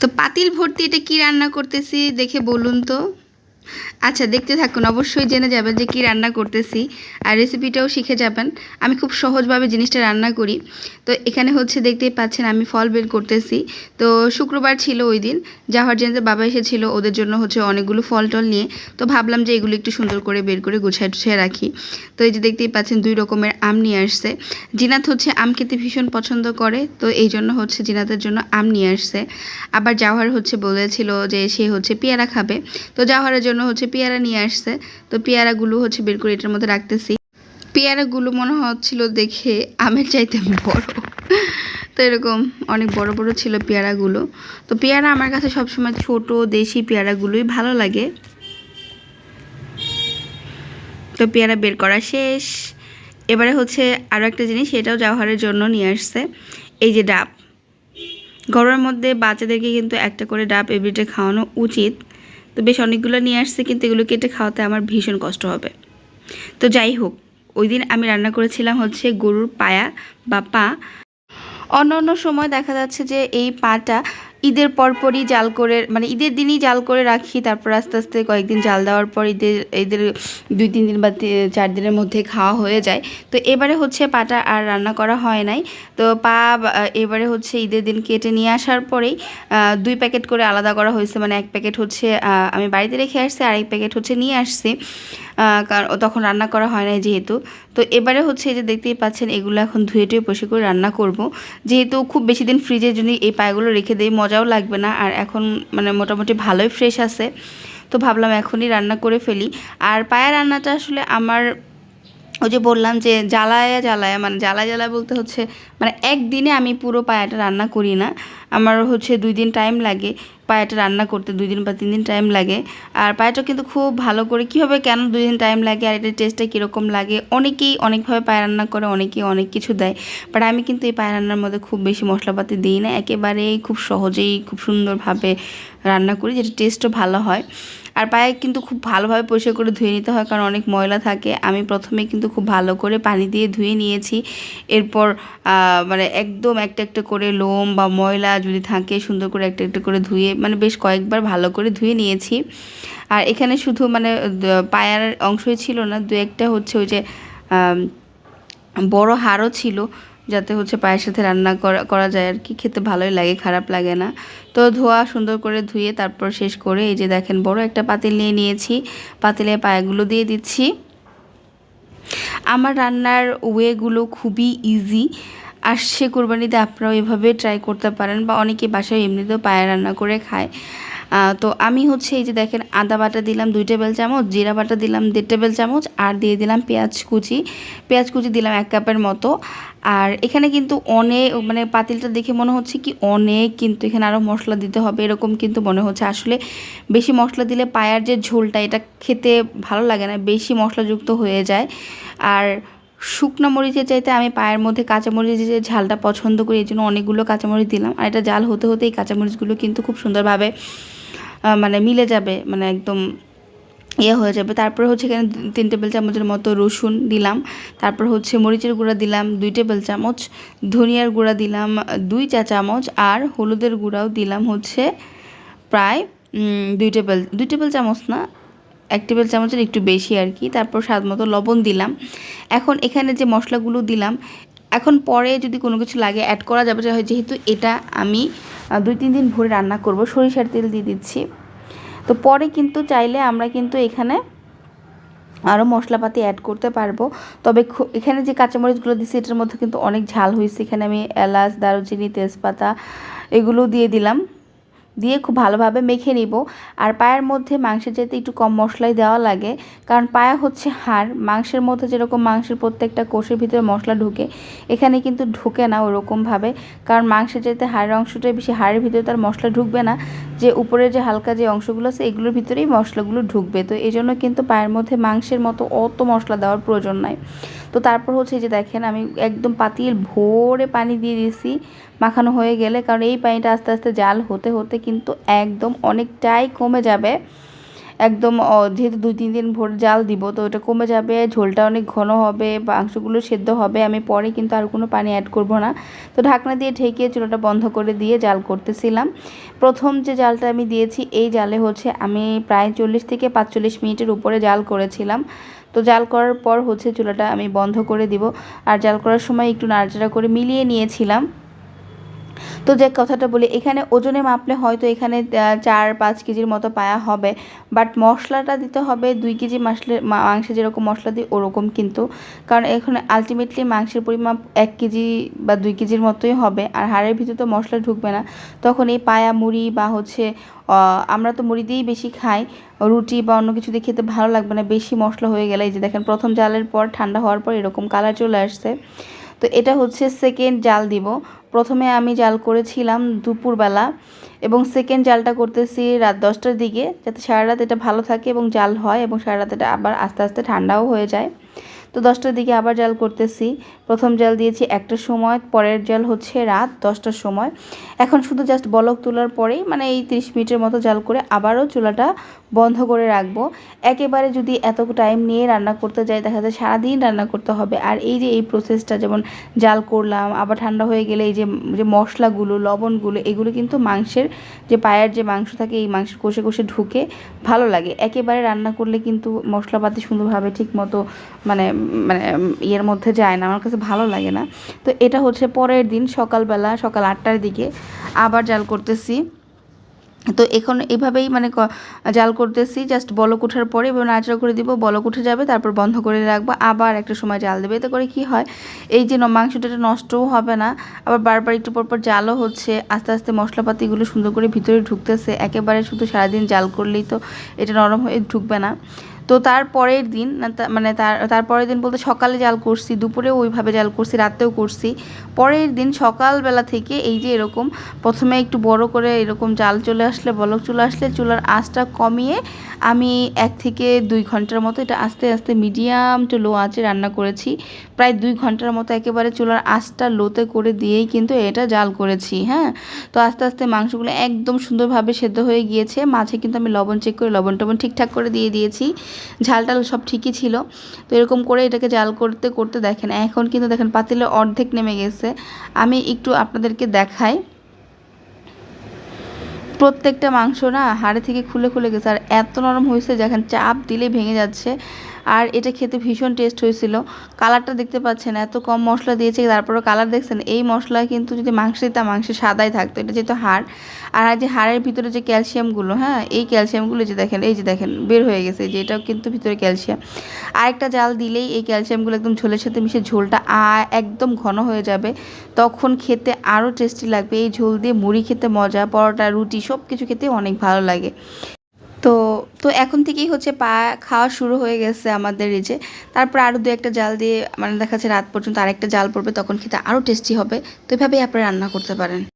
তো পাতিল ভর্তি এটা কি রান্না করতেছি? দেখে বলুন তো। আচ্ছা দেখতে থাকুন, অবশ্যই জেনে যাবেন যে কি রান্না করতেছি আর রেসিপিটাও শিখে যাবেন। আমি খুব সহজভাবে জিনিসটা রান্না করি। তো এখানে হচ্ছে দেখতেই পাচ্ছেন, আমি ফল বের করতেছি। তো শুক্রবার ছিল ওই দিন, জাহার জেনদের বাবা এসেছিল ওদের জন্য হচ্ছে অনেকগুলো ফল টল নিয়ে। তো ভাবলাম যে এগুলো একটু সুন্দর করে বের করে গুছায় টুছায় রাখি। তো এই যে দেখতেই পাচ্ছেন, দুই রকমের আম নিয়ে আসছে। জিনাত হচ্ছে আম খেতে ভীষণ পছন্দ করে, তো এই জন্য হচ্ছে জিনাতের জন্য আম নিয়ে আসছে। আবার জাওহার হচ্ছে বলেছিল যে সে হচ্ছে পেয়ারা খাবে। তো জাওহারের জন্য হচ্ছে পেয়ারা নিয়ে আসছে। তো পেয়ারাগুলো হচ্ছে বের করে এটার মধ্যে রাখতেছি। পেয়ারাগুলো মনে হচ্ছিল দেখে আমের চাইতে বড়। তো এরকম অনেক বড় বড় ছিল পেয়ারাগুলো। তো পেয়ারা আমার কাছে সবসময় ছোট, দেশি পেয়ারাগুলোই ভালো লাগে। তো পেয়ারা বের করা শেষ। এবারে হচ্ছে আরও একটা জিনিস, সেটাও ব্যবহারের জন্য নিয়ে আসছে। এই যে ডাব। গরমের মধ্যে বাচ্চাদেরকে কিন্তু একটা করে ডাব এভরিডে খাওয়ানো উচিত। তো বেশ অনেকগুলো নিয়ে আসছে, কিন্তু এগুলো কেটে খাওয়াতে আমার ভীষণ কষ্ট হবে। তো যাই হোক, ওই দিন আমি রান্না করেছিলাম হচ্ছে গরুর পায়া বা পা। অন্য অন্য সময় দেখা যাচ্ছে যে এই পাটা ঈদের পরপরই জাল করে মানে ঈদের দিনই জাল করে রাখি, তারপর আস্তে আস্তে কয়েকদিন জাল দেওয়ার পর ঈদের ঈদের দুই, তিন দিন বা চার দিনের মধ্যে খাওয়া হয়ে যায়। তো এবারে হচ্ছে পাটা আর রান্না করা হয় নাই। তো পা এবারে হচ্ছে ঈদের দিন কেটে নিয়ে আসার পরেই দুই প্যাকেট করে আলাদা করা হয়েছে। মানে এক প্যাকেট হচ্ছে আমি বাড়িতে রেখে আসছি, আর এক প্যাকেট হচ্ছে নিয়ে আসছি। কারণ তখন রান্না করা হয় নাই যেহেতু। তো এবারে হচ্ছে এই যে দেখতেই পাচ্ছেন, এগুলো এখন ধুয়ে টুয়ে বসে করে রান্না করব। যেহেতু খুব বেশি দিন ফ্রিজের যদি এই পায়েগুলো রেখে দেয় মজাও লাগবে না। আর এখন মানে মোটামুটি ভালোই ফ্রেশ আছে। তো ভাবলাম এখনই রান্না করে ফেলি। আর পায়া রান্নাটা আসলে আমার ওই যে বললাম যে জ্বালায়া জ্বালায়া মানে জ্বালায় জ্বালায় বলতে হচ্ছে মানে একদিনে আমি পুরো পায়াটা রান্না করি না। আমার হচ্ছে দুই দিন টাইম লাগে পায়াটা রান্না করতে, দুই দিন বা তিন দিন টাইম লাগে। আর পায়াটা কিন্তু খুব ভালো করে, কীভাবে কেন দুই দিন টাইম লাগে আর এটার টেস্টটা কীরকম লাগে, অনেকেই অনেকভাবে পায়া রান্না করে, অনেকেই অনেক কিছু দেয়। বাট আমি কিন্তু এই পায়া রান্নার মধ্যে খুব বেশি মশলাপাতি দিই না, একেবারেই খুব সহজেই, খুব সুন্দরভাবে রান্না করি, যেটা টেস্টও ভালো হয়। আর পায়ে কিন্তু খুব ভালোভাবে পরিষ্কার করে ধুয়ে নিতে হয়, কারণ অনেক ময়লা থাকে। আমি প্রথমে কিন্তু খুব ভালো করে পানি দিয়ে ধুয়ে নিয়েছি। এরপর মানে একদম একটা একটা করে লোম বা ময়লা যদি থাকে, সুন্দর করে একটা একটা করে ধুয়ে মানে বেশ কয়েকবার ভালো করে ধুয়ে নিয়েছি। আর এখানে শুধু মানে পায়ার অংশই ছিল না, দু একটা হচ্ছে ওই যে বড় হাড়ও ছিল। যাতে হচ্ছে পায়ের সাথে রান্না করা করা যায় আর কি। খেতে ভালোই লাগে, খারাপ লাগে না। তো ধোয়া সুন্দর করে ধুয়ে তারপর শেষ করে এই যে দেখেন বড় একটা পাতিল নিয়ে নিয়েছি। পাতিলে পায়েগুলো দিয়ে দিচ্ছি। আমার রান্নার ওয়েগুলো খুবই ইজি আসছে কোরবানিতে আপনারাও এভাবে ট্রাই করতে পারেন বা অনেকে বাসায় এমনিতেও পায়ে রান্না করে খায়। তো আমি হচ্ছে এই যে দেখেন আদা বাটা দিলাম দুই টেবিল চামচ, জিরা বাটা দিলাম দেড় টেবিল চামচ, আর দিয়ে দিলাম পেঁয়াজ কুচি। পেঁয়াজ কুচি দিলাম এক কাপের মতো। আর এখানে কিন্তু অনেক মানে পাতিলটা দেখে মনে হচ্ছে কি অনেক কিন্তু এখানে আরও মশলা দিতে হবে, এরকম কিন্তু মনে হচ্ছে। আসলে বেশি মশলা দিলে পায়ার যে ঝোলটা, এটা খেতে ভালো লাগে না, বেশি মশলাযুক্ত হয়ে যায়। আর শুকনো মরিচের চাইতে আমি পায়ের মধ্যে কাঁচামরিচের যে ঝালটা পছন্দ করি, এই জন্য অনেকগুলো কাঁচামরিচ দিলাম। আর এটা জাল হতে হতে এই কাঁচামরিচগুলো কিন্তু খুব সুন্দরভাবে মানে মিলে যাবে মানে একদম ইয়ে হয়ে যাবে। তারপরে হচ্ছে এখানে তিন টেবিল চামচের মতো রসুন দিলাম। তারপর হচ্ছে মরিচের গুঁড়া দিলাম, দুই টেবিল চামচ। ধনিয়ার গুঁড়া দিলাম, দুই চা চামচ। আর হলুদের গুঁড়াও দিলাম হচ্ছে প্রায় দুই টেবিল দুই টেবিল চামচ না, এক টেবিল চামচের একটু বেশি আর কি। তারপর স্বাদ মতো লবণ দিলাম। এখন এখানে যে মশলাগুলো দিলাম এখন পরে যদি কোনো কিছু লাগে অ্যাড করা যাবে যেহেতু এটা আমি দুই, তিন দিন ভরে রান্না করব, সরিষার তেল দিয়ে দিচ্ছি। তো পরে কিন্তু চাইলে আমরা কিন্তু এখানে আরও মশলাপাতি অ্যাড করতে পারব। তবে এখানে যে কাঁচামরিচগুলো দিচ্ছি এটার মধ্যে কিন্তু অনেক ঝাল হয়েছে এখানে আমি এলাচ, দারুচিনি, তেজপাতা এগুলো দিয়ে দিলাম। দিয়ে খুব ভালোভাবে মেখে নিব। আর পায়ের মধ্যে মাংসের যেতে একটু কম মশলাই দেওয়া লাগে, কারণ পায়া হচ্ছে হাড়। মাংসের মধ্যে যেরকম মাংসের প্রত্যেকটা কোষের ভিতরে মশলা ঢুকে, এখানে কিন্তু ঢুকে না ওরকমভাবে, কারণ মাংসের যেতে হাড়ের অংশটাই বেশি, হাড়ের ভিতরে তার মশলা ঢুকবে না। যে উপরের যে হালকা যে অংশগুলো আছে, এগুলোর ভিতরেই মশলাগুলো ঢুকবে। তো এই জন্য কিন্তু পায়ের মধ্যে মাংসের মতো অত মশলা দেওয়ার প্রয়োজন নাই। তো তারপর হচ্ছে যে দেখেন, আমি একদম পাতিল ভোরে পানি দিয়ে দিয়েছি, মাখানো হয়ে গেলে, কারণ এই পানিটা আস্তে আস্তে জাল হতে হতে কিন্তু একদম অনেকটাই কমে যাবে। একদম যেহেতু দুই তিন দিন ভোর জাল দিব, তো ওটা কমে যাবে, ঝোলটা অনেক ঘন হবে, মাংসগুলো সেদ্ধ হবে, আমি পরে কিন্তু আর কোনো পানি অ্যাড করব না। তো ঢাকনা দিয়ে ঢেকে চুলাটা বন্ধ করে দিয়ে জাল করতেছিলাম। প্রথম যে জালটা আমি দিয়েছি, এই জালে হচ্ছে আমি প্রায় চল্লিশ থেকে পাঁচচল্লিশ মিনিটের উপরে জাল করেছিলাম। তো জাল করার পর হচ্ছে চুলাটা আমি বন্ধ করে দিব। আর জাল করার সময় একটু নাড়াচাড়া করে মিলিয়ে নিয়েছিলাম। তো যে কথাটা বলি, এখানে ওজনে মাপলে হয়তো এখানে চার, পাঁচ কেজির মতো পায়া হবে। বাট মশলাটা দিতে হবে দুই কেজি মাসলে মাংসে যেরকম মশলা দিই, ওরকম কিন্তু। কারণ এখানে আলটিমেটলি মাংসের পরিমাপ এক কেজি বা দুই কেজির মতোই হবে। আর হাড়ের ভিতরে তো মশলা ঢুকবে না। তখন এই পায়া মুড়ি বা হচ্ছে আমরা তো মুড়ি দিয়েই বেশি খাই। রুটি বা অন্য কিছু দিয়ে খেতে ভালো লাগবে না, বেশি মশলা হয়ে গেলে এই যে দেখেন, প্রথম জালের পর, ঠান্ডা হওয়ার পর এরকম কালার চলে আসছে। তো এটা হচ্ছে সেকেন্ড জাল দিব। প্রথমে আমি জাল করেছিলাম দুপুরবেলা এবং সেকেন্ড জালটা করতেছি রাত দশটার দিকে, যাতে সারা রাত এটা ভালো থাকে এবং জাল হয় এবং সারা রাত এটা আবার আস্তে আস্তে ঠান্ডাও হয়ে যায়। তো দশটার দিকে আবার জাল করতেছি। প্রথম জাল দিয়েছি একটার সময়, পরের জাল হচ্ছে রাত দশটার সময়। এখন শুধু জাস্ট বলক তোলার পরেই মানে এই তিরিশ মিনিটের মতো জাল করে আবারও চুলাটা বন্ধ করে রাখব। একেবারে যদি এত টাইম নিয়ে রান্না করতে যাই, দেখা যায় সারাদিন রান্না করতে হবে। আর এই যে এই প্রসেসটা যেমন জাল করলাম, আবার ঠান্ডা হয়ে গেলে এই যে যে মশলাগুলো, লবণগুলো, এগুলো কিন্তু মাংসের যে পায়ের যে মাংস থাকে, এই মাংসের কষে কষে ঢুকে ভালো লাগে। একেবারে রান্না করলে কিন্তু মশলাপাতি সুন্দরভাবে ঠিক মতো মানে মানে ইয়ের মধ্যে যায় না, আমার কাছে ভালো লাগে না। তো এটা হচ্ছে পরের দিন, সকালবেলা, সকাল আটটার দিকে আবার জাল করতেছি। তো এখন এভাবেই মানে জাল করতেছি জাস্ট বলক ওঠার পরে এবার নাচড়া করে দিব, বলক উঠে যাবে, তারপর বন্ধ করে রাখব, আবার একটা সময় জাল দেবে। এতে করে কি হয়, এই যে মাংসটা নষ্টও হবে না, আবার বারবার একটু পর পর জালও হচ্ছে, আস্তে আস্তে মশলাপাতিগুলো সুন্দর করে ভিতরে ঢুকতেছে, একেবারে শুধু সারাদিন জাল করলেই তো এটা নরম হয়ে ঢুকবে না। তো তার পরের দিন মানে তার তার পরের দিন বলতে সকালে জাল করছি, দুপুরেও ওইভাবে জাল করছি, রাতেও করছি। পরের দিন সকালবেলা থেকে এই যে এরকম, প্রথমে একটু বড় করে এরকম জাল চলে আসলে, বলক চলে আসলে, চুলার আঁচটা কমিয়ে আমি এক থেকে দুই ঘণ্টার মতো, এটা আস্তে আস্তে মিডিয়াম টু লো আঁচে রান্না করেছি। প্রায় দুই ঘণ্টার মতো একেবারে চুলার আঁচটা লোতে করে দিয়েই কিন্তু এটা জাল করেছি হ্যাঁ? তো আস্তে আস্তে মাংসগুলো একদম সুন্দরভাবে সেদ্ধ হয়ে গিয়েছে। মাঝে কিন্তু আমি লবণ চেক করে লবণ টবণ ঠিকঠাক করে দিয়ে দিয়েছি। ঝাল টাল সব ঠিকই ছিল। তো এরকম করে এটাকে জাল করতে করতে দেখেন, এখন কিন্তু দেখেন পাতিলে অর্ধেক নেমে গেছে। আমি একটু আপনাদেরকে দেখাই। প্রত্যেকটা মাংস না হাড়ে থেকে খুলে খুলে গেছে। আর এত নরম হয়েছে যেখানে চাপ দিলে ভেঙে যাচ্ছে। আর এটা খেতে ভীষণ টেস্ট হয়েছিল। কালারটা দেখতে পাচ্ছেন, এত কম মশলা দিয়েছে তারপরে কালার দেখছেন, এই মশলা কিন্তু যদি মাংস দিতাম মাংস সাদাই থাকতো। এটা যেহেতু হাড়, আর যে হাড়ের ভিতরে যে ক্যালসিয়ামগুলো হ্যাঁ এই ক্যালসিয়ামগুলো যে দেখেন, এই যে দেখেন, বের হয়ে গেছে, যে এটাও কিন্তু ভিতরে ক্যালসিয়াম আরেকটা জাল দিলেই এই ক্যালসিয়ামগুলো একদম ঝোলের সাথে মিশে ঝোলটা একদম ঘন হয়ে যাবে। তখন খেতে আরও টেস্টি লাগবে। এই ঝোল দিয়ে মুড়ি খেতে মজা, পরোটা, রুটি সব কিছু খেতে অনেক ভালো লাগে। তো তো এখন থেকেই হচ্ছে পা খাওয়া শুরু হয়ে গেছে আমাদের এই যে। তারপর আরও দু একটা জাল দিয়ে মানে দেখা যাচ্ছে রাত পর্যন্ত আরেকটা জাল পড়বে, তখন খেতে আরও টেস্টি হবে। তো এভাবেই আপনারা রান্না করতে পারেন।